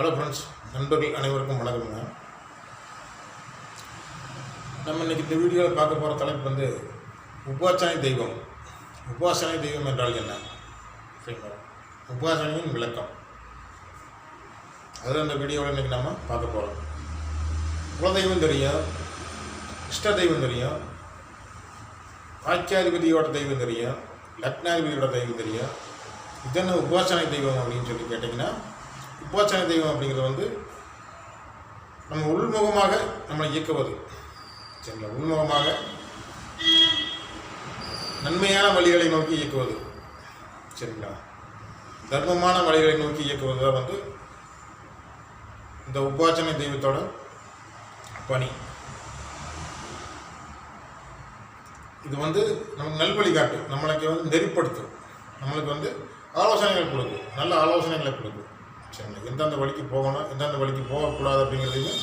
Hello friends நண்பர்கள் அனைவருக்கும் வணக்கம்ங்க. நம்ம இன்னைக்கு இந்த வீடியோவில் பார்க்க போகிற தலைப்பு வந்து உபாசனை தெய்வம். உபாசனை தெய்வம் என்றால் என்ன? சரிங்களா? உபாசனையின் விளக்கம். அது அந்த வீடியோவில் இன்றைக்கி நம்ம பார்க்க போகிறோம் குலதெய்வம் தெரியும் இஷ்ட தெய்வம் தெரியும் ஆச்சாதிபதியோட தெய்வம் தெரியும் லக்னாதிபதியோட தெய்வம் தெரியும். இதென்ன உபாசனை தெய்வம் அப்படின்னு சொல்லி கேட்டிங்கன்னா உபாச்சன தெய்வம் அப்படிங்கிறது வந்து நம்ம உள்முகமாக நம்மளை இயக்குவது. சரிங்களா? உள்முகமாக நன்மையான வழிகளை நோக்கி இயக்குவது. சரிங்களா? தர்மமான வழிகளை நோக்கி இயக்குவது தான் வந்து இந்த உபாச்சனை தெய்வத்தோட பணி. இது வந்து நமக்கு நல்வழி காட்டும் நம்மளுக்கு வந்து நெறிப்படுத்தும். நம்மளுக்கு வந்து ஆலோசனைகள் கொடுக்கும். நல்ல ஆலோசனைகளை கொடுக்கும். சரிங்களா எந்தெந்த வழிக்கு போகணும் எந்தெந்த வழிக்கு போகக்கூடாது அப்படிங்கிறதையும்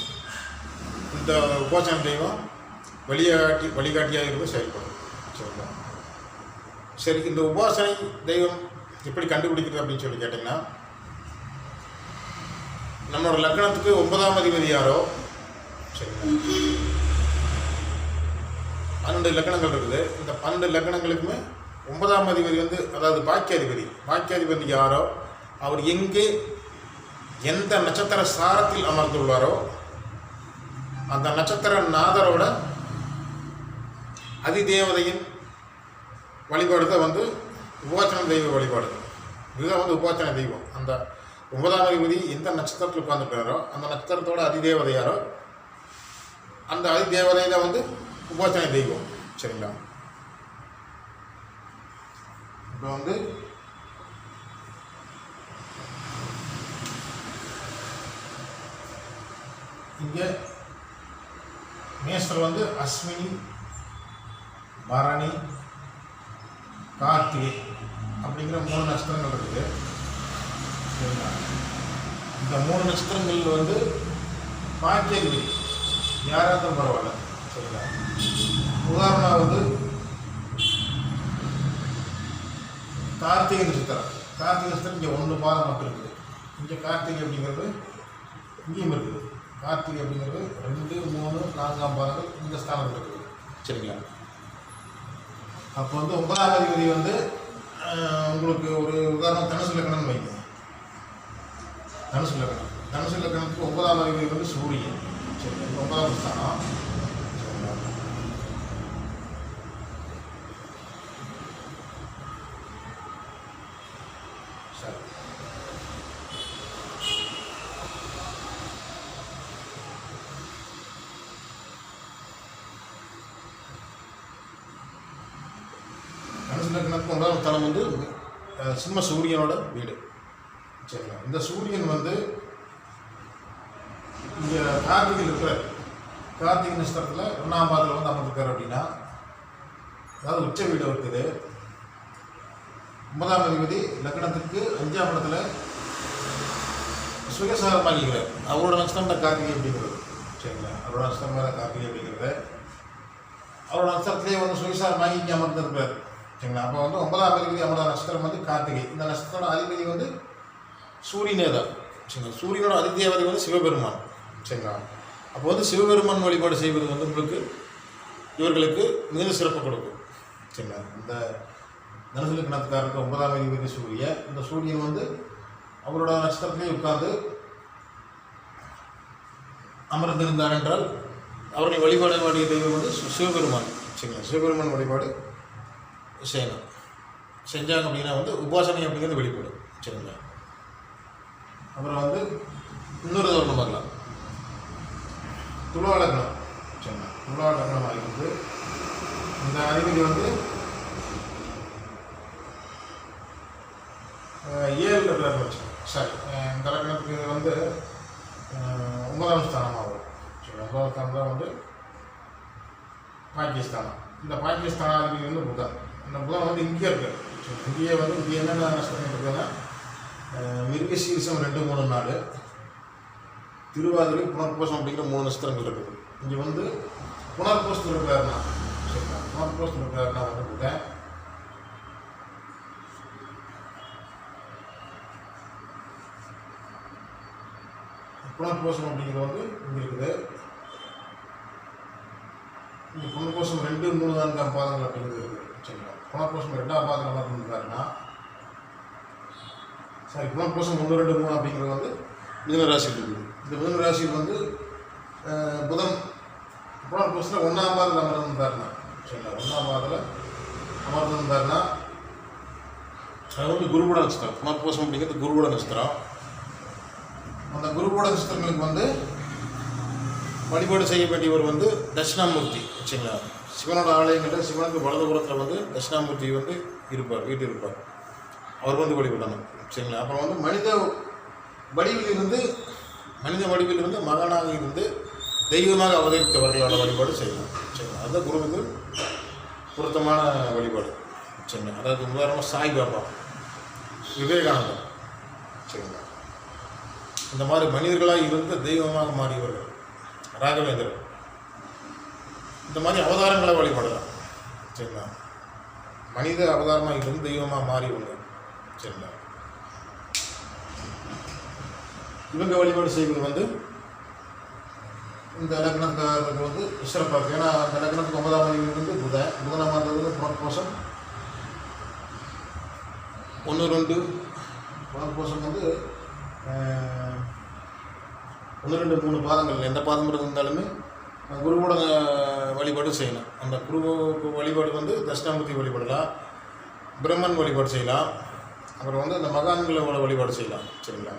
இந்த உபாசன தெய்வம் வழிகாட்டி வழிகாட்டியாக இருந்து செயல்படும். சரிங்களா? சரி இந்த உபாசனை தெய்வம் எப்படி கண்டுபிடிக்கிறது அப்படின்னு சொல்லி கேட்டிங்கன்னா நம்மளோட லக்னத்துக்கு ஒன்பதாம் அதிபதி யாரோ? சரிங்களா? பன்னெண்டு லக்கணங்கள் இருக்குது. இந்த பன்னெண்டு லக்கணங்களுக்குமே ஒன்பதாம் அதிபதி வந்து அதாவது பாக்கியாதிபதி. பாக்கியாதிபதி யாரோ? அவர் எங்கே எந்த நட்சத்திர சாரத்தில் அமர்ந்துள்ளாரோ அந்த நட்சத்திர நாதரோட அதிதேவதையின் வழிபாடு தான் வந்து உபாச்சன தெய்வ வழிபாடு. இதுதான் வந்து உபாச்சன தெய்வம். அந்த ஒன்பதாம் அதிபதி எந்த நட்சத்திரத்தில் உட்கார்ந்துருக்காரோ அந்த நட்சத்திரத்தோட அதிதேவதையாரோ அந்த அதிதேவதையில் வந்து உபாசனை தெய்வம். சரிங்களா? இப்போ வந்து இங்கே மேஸ்டர் வந்து அஸ்வினி பரணி கார்த்திகை அப்படிங்கிற மூணு நட்சத்திரங்கள் இருக்குது. சரிங்களா? இந்த மூணு நட்சத்திரங்கள் வந்து பாக்கியங்கள் யாராக இருந்தாலும் பரவாயில்ல. சரிங்களா? உதாரணம் வந்து கார்த்திகை நட்சத்திரம். கார்த்திகை நட்சத்திரம் இங்கே ஒன்று பாதம் மட்டும் இருக்குது. இங்கே கார்த்திகை அப்படிங்கிறது இங்கேயும் இருக்குது. கார்த்திகை அப்படிங்கிறது ரெண்டு மூணு நான்காம் பாதங்கள் இந்த ஸ்தானம் இருக்குது சரிங்களா? அப்போ வந்து ஒன்பதாம் அதிபதி வந்து உங்களுக்கு ஒரு உதாரணம் தனுசு லக்கணம்னு வைங்க. தனுசு லக்கணம். தனுசு லக்கணத்துக்கு ஒன்பதாம் அதிபதி வந்து சூரியன். சரி ஒன்பதாம் ஸ்தானம். சரி தனுசு லக்னத்துக்கு ஒன்றாம் தலம் வந்து சிம்ம சூரியனோட வீடு. சரிங்களா? இந்த சூரியன் வந்து இங்கே கார்த்திகில் இருக்கிற கார்த்திகை நட்சத்திரத்தில் ஒன்றாம் பாதத்தில் வந்து அமர்ந்திருக்கார் அப்படின்னா அதாவது உச்ச வீடு இருக்குது ஒன்பதாம் அதிபதி லக்னத்துக்கு அஞ்சாம் இடத்துல சுயசாரமாகிறார் அவரோட நட்சத்திரம் தான் கார்த்திகை அப்படிங்கிறது. சரிங்களா? அவரோட நட்சத்திரம் தான் கார்த்திகை அப்படிங்கிறது. அவரோட நட்சத்திரத்திலே வந்து சுயசாரமாகி இங்கே அமர்ந்திருக்கிறார். சரிங்களா அப்போ வந்து ஒன்பதாம் அதிபதி அமர்ந்த நட்சத்திரம் வந்து கார்த்திகை. இந்த நட்சத்திரோட அதிபதி வந்து சூரியனே தான். சரிங்களா சூரியனோட அதிதேவதை வந்து சிவபெருமான். சரிங்களா அப்போ வந்து சிவபெருமான் வழிபாடு செய்வது வந்து உங்களுக்கு இவர்களுக்கு மிகுந்த சிறப்பு கொடுக்கும். சரிங்களா இந்த தனுசு லக்னத்துக்காரருக்கு ஒன்பதாம் அதிபதி சூரிய. இந்த சூரியன் வந்து அவரோட நட்சத்திரத்திலே உட்கார்ந்து அமர்ந்திருந்தார் என்றால் அவருடைய வழிபாடு வேண்டிய தெய்வம் வந்து சிவபெருமான். சரிங்களா சிவபெருமான் வழிபாடு செய்யணும் செஞ்சாங்க அப்படின்னா வந்து உபாசனை அப்படிங்கிறது வெளிப்படும். சரிங்களா? அப்புறம் வந்து இன்னொரு உதாரணம் பார்க்கலாம். துலா லக்னம் சரிங்களா? துலா லக்னம் இந்த அதிபதி வந்து ஏழு லக்னம் வச்சு சரி அஹ், இந்த லக்னத்துக்கு வந்து ஒன்பதாம் ஸ்தானமாக வரும். சரி ஒன்பதாம் ஸ்தானம் தான் வந்து பாகிஸ்தானம் இந்த பாகிஸ்தான் வந்து புதன். இந்த வந்து இங்கே இருக்கு இங்கேயே வந்து இங்கே என்னென்ன நஷ்டம் இருக்குதுன்னா மிருக மிருகசீரிசம் ரெண்டு மூணு நாள் திருவாதிரை புனர்பூசம் அப்படிங்கிற மூணு நட்சத்திரங்கள் இருக்குது. இங்கே வந்து புனர்பூசத்தில் இருக்கிறாருன்னா சரிங்களா புனர்பூசத்தில் இருக்கிறாருன்னா வந்து புதன் புனர்போசம் அப்படிங்கிறது வந்து இங்கே இருக்குது. இங்கே புனர்போசம் ரெண்டு மூணு தான் பாதங்கள் அப்படிங்கிறது இருக்குது. சரிங்களா புனர்போசம் ரெண்டாம் பாதம் என்ன பண்ணுறாருன்னா சாரி புனர்போசம் ஒன்று ரெண்டு மூணு அப்படிங்கிறது வந்து மிதன ராசியில் இருக்குது. இந்த மிதன ராசியில் வந்து புதன் புனர்போசத்தில் ஒன்றாம் பாதத்தில் அமர்ந்திருந்தாருன்னா சரிங்களா? ஒன்றாம் பாதத்தில் அமர்ந்திருந்தாருன்னா அது வந்து குருபுட நட்சத்திரம். புனர்பூசம் அப்படிங்கிறது குருபுட நட்சத்திரம். அந்த குருபுட நட்சத்திரங்களுக்கு வந்து வழிபாடு செய்ய வேண்டியவர் வந்து தட்சிணாமூர்த்தி சரிங்களா? சிவனோட ஆலயங்களில் சிவனுக்கு வலதுபுறத்தில் வந்து தட்சிணாமூர்த்தி வந்து இருப்பார் வீட்டு இருப்பார். அவர் வந்து வழிபடணும் சரிங்களா? அப்புறம் வந்து மனித வடிவில் இருந்து மனித வடிவில் இருந்து மகனாக இருந்து தெய்வமாக அவதரித்தவர்களோட வழிபாடு செய்யணும் சரிங்களா? அதுதான் குருவுக்கு பொருத்தமான வழிபாடு சரிங்களா? அதாவது உதாரணமாக சாய்பாபா விவேகானந்தர் சரிங்களா? இந்த மாதிரி மனிதர்களாக இருந்து தெய்வமாக மாறியவர்கள் ராகவேந்திரன் இந்த மாதிரி அவதாரங்களை வழிபடலாம். சரிங்களா? மனித அவதாரமாக இருந்து தெய்வமாக மாறியவங்க சரிங்களா? இவங்க வழிபாடு செய்வது வந்து இந்த லக்னத்துக்காரருக்கு வந்து சிறப்பாக இருக்குது ஏன்னா அந்த லக்னத்துக்கு ஒன்பதாம் மணி வந்து புதன் புதனாம் மாதம் வந்து புனர்போசம். ஒன்று ரெண்டு புனர்போசம் வந்து ஒன்று ரெண்டு மூணு பாதங்கள் எந்த பாதம் இருந்தாலுமே குருவோட வழிபாடு செய்யணும் அந்த குரு வழிபாடு வந்து தட்சிணாமூர்த்தி வழிபடலாம். பிரம்மன் வழிபாடு செய்யலாம். அப்புறம் வந்து அந்த மகான்களோட வழிபாடு செய்யலாம். சரிங்களா?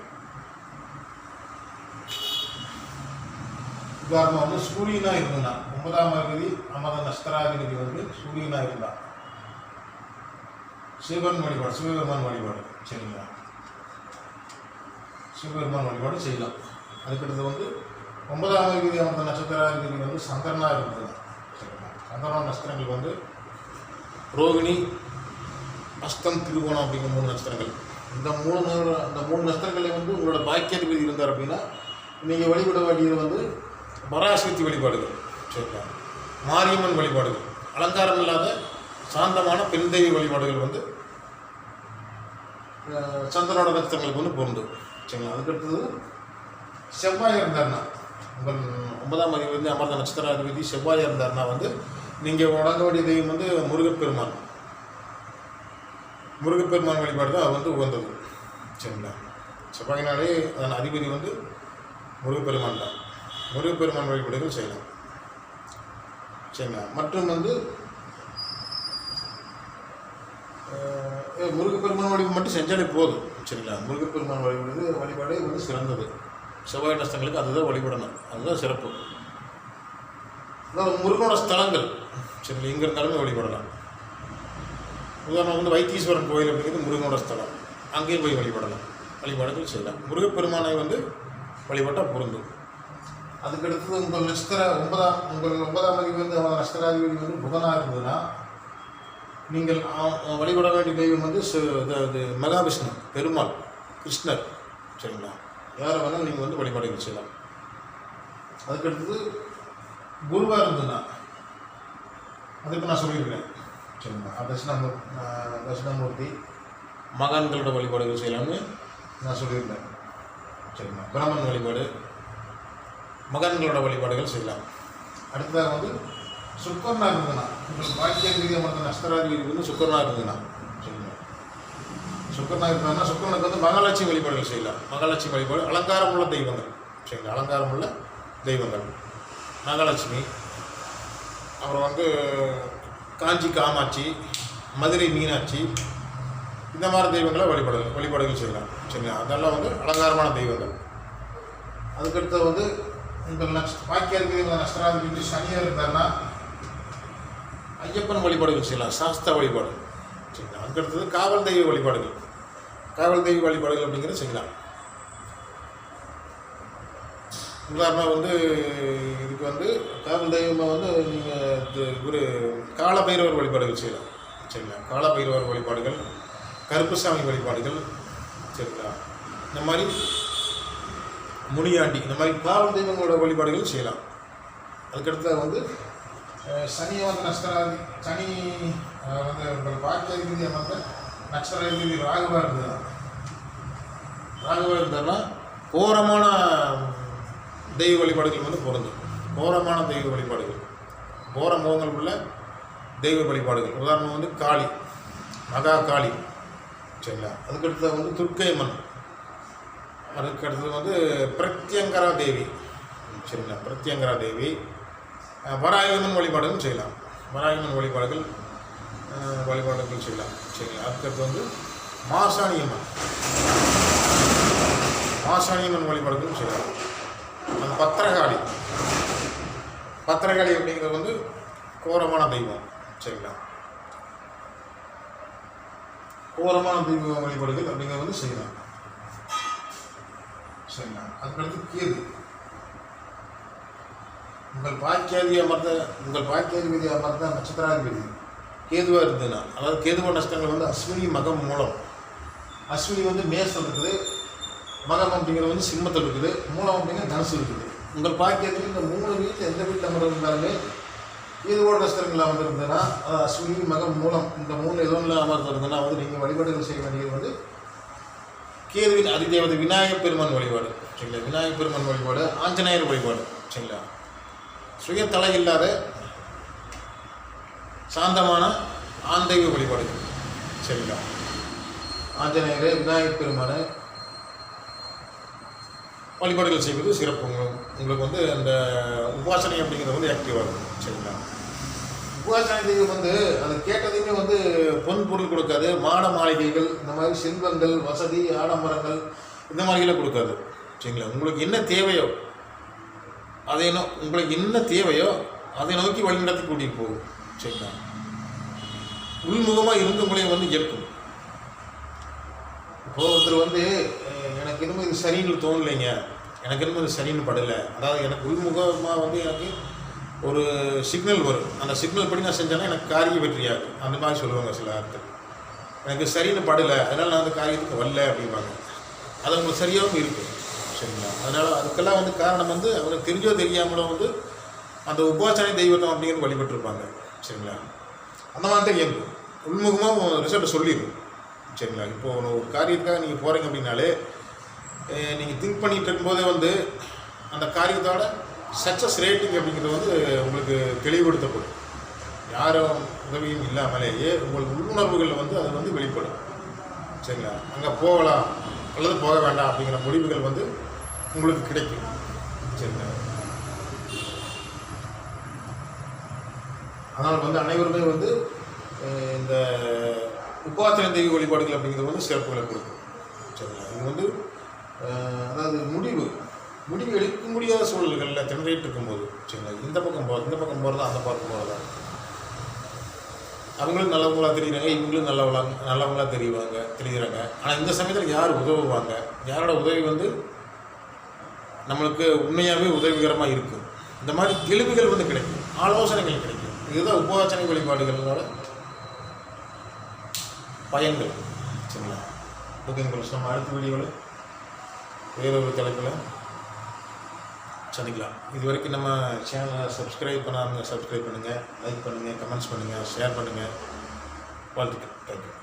உதாரணம் வந்து சூரியனாக இருந்தான் ஒன்பதாம் அகதி அமத நஸ்தராதிபதி வந்து சூரியனாக இருந்தான் சிவன் வழிபாடு சிவபெருமான் வழிபாடு சரிங்களா? சிவபெருமான் வழிபாடு செய்யலாம். அதுக்கடுத்து வந்து ஒன்பதாம் தேதி அமர்ந்த நட்சத்திராதிபதிகள் வந்து சந்திரனாக இருந்தது. சரிங்களா சந்திரன நட்சத்திரங்கள் வந்து ரோகிணி அஸ்தம் திருவோணம் அப்படிங்கிற மூணு நட்சத்திரங்கள். இந்த மூணு இந்த மூணு நட்சத்திரங்களை வந்து உங்களோட பாக்கியாதிபதி இருந்தார் அப்படின்னா நீங்கள் வழிபட வேண்டியது வந்து பராசக்தி வழிபாடுகள். சரிங்களா? மாரியம்மன் வழிபாடுகள். அலங்காரம் இல்லாத சாந்தமான பெண் தெய்வ வழிபாடுகள் வந்து சந்திரனோட நட்சத்திரங்களுக்கு வந்து பொருந்தும். சரிங்களா? அதுக்கடுத்தது செவ்வாய் இருந்தார்னா. உங்கள் ஒன்பதாம் அதிபதி வந்து நட்சத்திர அதிபதி செவ்வாய் இருந்தார்னா வந்து நீங்கள் வணங்க வேண்டிய தெய்வம் வந்து முருகப்பெருமான். முருகப்பெருமான் வழிபாடு தான் வந்து உகந்தது. சரிங்களா? செவ்வாயினாலே அதன் அதிபதி வந்து முருகப்பெருமான் தான். முருகப்பெருமான் வழிபாடுகள் செய்யலாம். சரிங்களா? மற்றும் வந்து முருகப்பெருமான் வழிபாடு மட்டும் செஞ்சாலே போதும். சரிங்களா? முருகப்பெருமான் வழிபாடு வழிபாடே வந்து சிறந்தது. செவ்வாய் நஷ்டங்களுக்கு அதுதான் வழிபடணும். அதுதான் சிறப்பு. அதாவது முருகனோட ஸ்தலங்கள். சரி எங்கே இருந்தாலுமே வழிபடலாம். உதாரணம் வந்து வைத்தீஸ்வரன் கோயில் அப்படிங்கிறது முருகனோட ஸ்தலம். அங்கேயும் போய் வழிபடலாம். வழிபாடுகள் செய்யலாம். முருகப்பெருமானை வந்து வழிபட்டால் பொருந்தும். அதுக்கடுத்தது உங்கள் நட்சத்திர ஒன்பதாம் உங்கள் ஒன்பதாம் அதிபதி வந்து அவன் நட்சத்திராதிபதி வந்து புதனாக இருந்ததுன்னா நீங்கள் வழிபட வேண்டிய தெய்வம் வந்து மகாவிஷ்ணு பெருமாள் கிருஷ்ணர். சரிங்களா? யாரை வேணாலும் நீங்கள் வந்து வழிபாடுகள் செய்யலாம். அதுக்கடுத்தது குருவாக இருந்ததுன்னா அது இப்போ நான் சொல்லியிருக்கேன். சரிங்களா தட்சிணாமூர் தட்சிணாமூர்த்தி மகான்களோட வழிபாடுகள் செய்யலாம்னு நான் சொல்லியிருந்தேன். சரிங்களா பிரம்மன் வழிபாடு மகான்களோட வழிபாடுகள் செய்யலாம். அடுத்ததாக வந்து சுக்கரனா இருந்ததுன்னா உங்களுக்கு பாக்கியாதிபதி அமர்ந்த நஷ்டராதிபதி வந்து சுக்கரனா இருந்ததுன்னா சுக்கரனா இருந்தாங்கன்னா சுக்கரனுக்கு வந்து மகாலட்சுமி வழிபாடுகள் செய்யலாம். மகாலட்சுமி வழிபாடு அலங்காரம் உள்ள தெய்வங்கள். சரிங்களா? அலங்காரம் உள்ள தெய்வங்கள். மகாலட்சுமி. அப்புறம் வந்து காஞ்சி காமாட்சி மதுரை மீனாட்சி. இந்த மாதிரி தெய்வங்களை வழிபாடு வழிபாடுகள் செய்யலாம். சரிங்களா? அதெல்லாம் வந்து அலங்காரமான தெய்வங்கள். அதுக்கடுத்து வந்து உங்கள் நக்ஷ பாக்கியாதிபதி நஷ்டராதிபதி சனியாக இருந்தாருன்னா ஐயப்பன் வழிபாடுகள் செய்யலாம். சாஸ்தா வழிபாடு. சரிங்களா? அதுக்கடுத்தது காவல் தெய்வ வழிபாடுகள். காவல் தெய்வ வழிபாடுகள் அப்படிங்கிறது செய்யலாம். உதாரணம் வந்து இதுக்கு வந்து காவல் தெய்வமாக வந்து நீங்கள் ஒரு காலபைரவர் வழிபாடுகள் செய்யலாம். சரிங்களா? காலபைரவர் வழிபாடுகள் கருப்புசாமி வழிபாடுகள் சரிங்களா? இந்த மாதிரி முனியாண்டி இந்த மாதிரி காவல் தெய்வங்களோட வழிபாடுகள் செய்யலாம். அதுக்கடுத்து வந்து சனி வந்து நஷ்டராதி சனி வந்து உங்கள் பாக்கியாதிபதி நட்சத்திராதிபதி ராகுவா இருந்தது ராகுவா இருந்தார்னா கோரமான தெய்வ வழிபாடுகள் வந்து பொருந்தும் கோரமான தெய்வ வழிபாடுகள். கோர முகங்கள் உள்ள தெய்வ வழிபாடுகள். உதாரணம் வந்து காளி. மகா காளி. சரிங்களா? அதுக்கடுத்தது வந்து துர்க்கைமன் அதுக்கடுத்தது வந்து பிரத்யங்கரா தேவி. சரிங்களா? பிரத்யங்கரா தேவி. அஹ் வழிபாடுகளும் செய்யலாம். வராகியம்மன் வழிபாடுகள் வழிபாடுகள் செய்யலாம். சரிங்களா? அதுக்கடுத்து வந்து மாசாணியம்மன் மாசாணியம்மன் வழிபாடுகளும் செய்யலாம். அந்த பத்திரகாளி. பத்திரகாளி அப்படிங்கிறது வந்து கோரமான தெய்வம். சரிங்களா? கோரமான தெய்வ வழிபாடுகள் அப்படிங்கிறது வந்து செய்யலாம். சரிங்களா? அதுக்கடுத்து கேது. உங்கள் பாக்கியாதி அமர்ந்த உங்கள் பாக்கியாதிபதி அமர்ந்த நட்சத்திராதிபதி. கேதுவாக இருந்ததுன்னா அதாவது கேதுவ நஷ்டங்கள் வந்து அஸ்வினி மகம் மூலம். அஸ்வினி வந்து மேசம் இருக்குது. மகம் அப்படிங்கிறது வந்து சிம்மத்தில் இருக்குது. மூலம் அப்படிங்கிறது தனுசு இருக்குது. உங்கள் பாக்கியத்தில் இந்த மூணு வீட்டில் எந்த வீட்டில் அமர்ந்து இருந்தாலுமே கேதுவோட நட்சத்திரங்கள் அமர்ந்திருந்ததுன்னா அது அஸ்வினி மகம் மூலம் இந்த மூணு ஏதோ ஒன்றில் அமர்ந்திருந்ததுன்னா வந்து நீங்கள் வழிபாடுகள் செய்ய வேண்டியது வந்து கேதுவின் அதிதேவதை விநாயகப் பெருமான் வழிபாடு. சரிங்களா? விநாயகப் பெருமான் வழிபாடு ஆஞ்சநேயர் வழிபாடு. சரிங்களா? சுய தலை இல்லாத சாந்தமான ஆந்தெய்வ வழிபாடுகள் சரிங்களா? ஆஞ்சநேயர் விநாயகர் பெருமான வழிபாடுகள் செய்வது சிறப்பு. உங்களுக்கு உங்களுக்கு வந்து அந்த உபாசனை அப்படிங்கிறது வந்து ஆக்டிவாக இருக்கும். சரிங்களா? உபாசனை தெய்வம் வந்து அது கேட்டதையுமே வந்து பொன் பொருள் கொடுக்காது. மாட மாளிகைகள் இந்த மாதிரி செல்வங்கள் வசதி ஆடம்பரங்கள் இந்த மாதிரிலாம் கொடுக்காது. சரிங்களா? உங்களுக்கு என்ன தேவையோ அதை நோ உங்களுக்கு என்ன தேவையோ அதை நோக்கி வழிநடத்தி கூட்டிகிட்டு போகும். சரிங்களா உள்முகமாக இருந்து உங்களையும் வந்து ஈர்க்கும் இப்போ ஒருத்தர் வந்து எனக்கு என்னமோ இது சரின்னு தோணலைங்க. எனக்கு என்னமோ இது சரின்னு படலை. அதாவது எனக்கு உள்முகமாக வந்து எனக்கு ஒரு சிக்னல் வரும். அந்த சிக்னல் படி நான் செஞ்சேன்னா எனக்கு காரிய வெற்றியாகும். அந்த மாதிரி சொல்லுவாங்க சில ஆட்கள். எனக்கு சரின்னு படலை. அதனால் நான் அந்த காரியத்துக்கு வரல அப்படிம்பாங்க. அது அவங்களுக்கு சரியாகவும் இருக்கும். சரிங்களா? அதனால் அதுக்கெல்லாம் வந்து காரணம் வந்து அவங்களுக்கு தெரிஞ்சோ தெரியாமலோ வந்து அந்த உபாசனை தெய்வத்தம் அப்படிங்கிறது வழிபட்டிருப்பாங்க. சரிங்களா? அந்த மாதிரி தான் இயங்கும் உள்முகமாக ரிசல்ட்டை சொல்லிடும் சரிங்களா? இப்போ ஒரு ஒரு காரியத்துக்காக நீங்கள் போகிறீங்க அப்படின்னாலே நீங்கள் திங்க் பண்ணிகிட்டு இருக்கும்போதே வந்து அந்த காரியத்தோட சக்ஸஸ் ரேட்டிங் அப்படிங்கிறது வந்து உங்களுக்கு தெளிவுபடுத்தப்படும். யாரும் உதவியும் இல்லாமலேயே உங்களுக்கு உள்ளுணர்வுகளில் வந்து அது வந்து வெளிப்படும். சரிங்களா? அங்கே போகலாம் அல்லது போக வேண்டாம் அப்படிங்கிற முடிவுகள் வந்து உங்களுக்கு கிடைக்கும். சரிங்களா? அதனால் வந்து அனைவருமே வந்து இந்த உபாத்திரம் தெய்வ வழிபாடுகள் அப்படிங்கிறது வந்து சிறப்புகளை கொடுக்கும். சரிங்களா? இது வந்து அதாவது முடிவு முடிவு எடுக்க முடியாத சூழல்களில் திணறிட்டு இருக்கும்போது சரிங்களா? இந்த பக்கம் போகிறது இந்த பக்கம் போகிறதா அந்த பக்கம் போகிறதா அவங்களும் நல்லவங்களா தெரியுறாங்க இவங்களும் நல்லவங்களா நல்லவங்களா தெரியுவாங்க தெரியுறாங்க. ஆனால் இந்த சமயத்தில் யார் உதவுவாங்க? யாரோட உதவி வந்து நம்மளுக்கு உண்மையாகவே உதவிகரமாக இருக்கும். இந்த மாதிரி தெளிவுகள் வந்து கிடைக்கும். ஆலோசனைகள் கிடைக்கும். இதுதான் உபவாசனை வழிபாடுகளோட பயன்கள் சரிங்களா? ஓகேங்க பிரச்சனை நம்ம அடுத்த வீடியோவில் வேறொரு தலைப்பில் சந்திக்கலாம். இது வரைக்கும் நம்ம சேனலை சப்ஸ்கிரைப் பண்ணாமல் சப்ஸ்கிரைப் பண்ணுங்கள் லைக் பண்ணுங்கள் கமெண்ட்ஸ் பண்ணுங்கள் ஷேர் பண்ணுங்கள் வாழ்த்துக்கள். தேங்க்யூ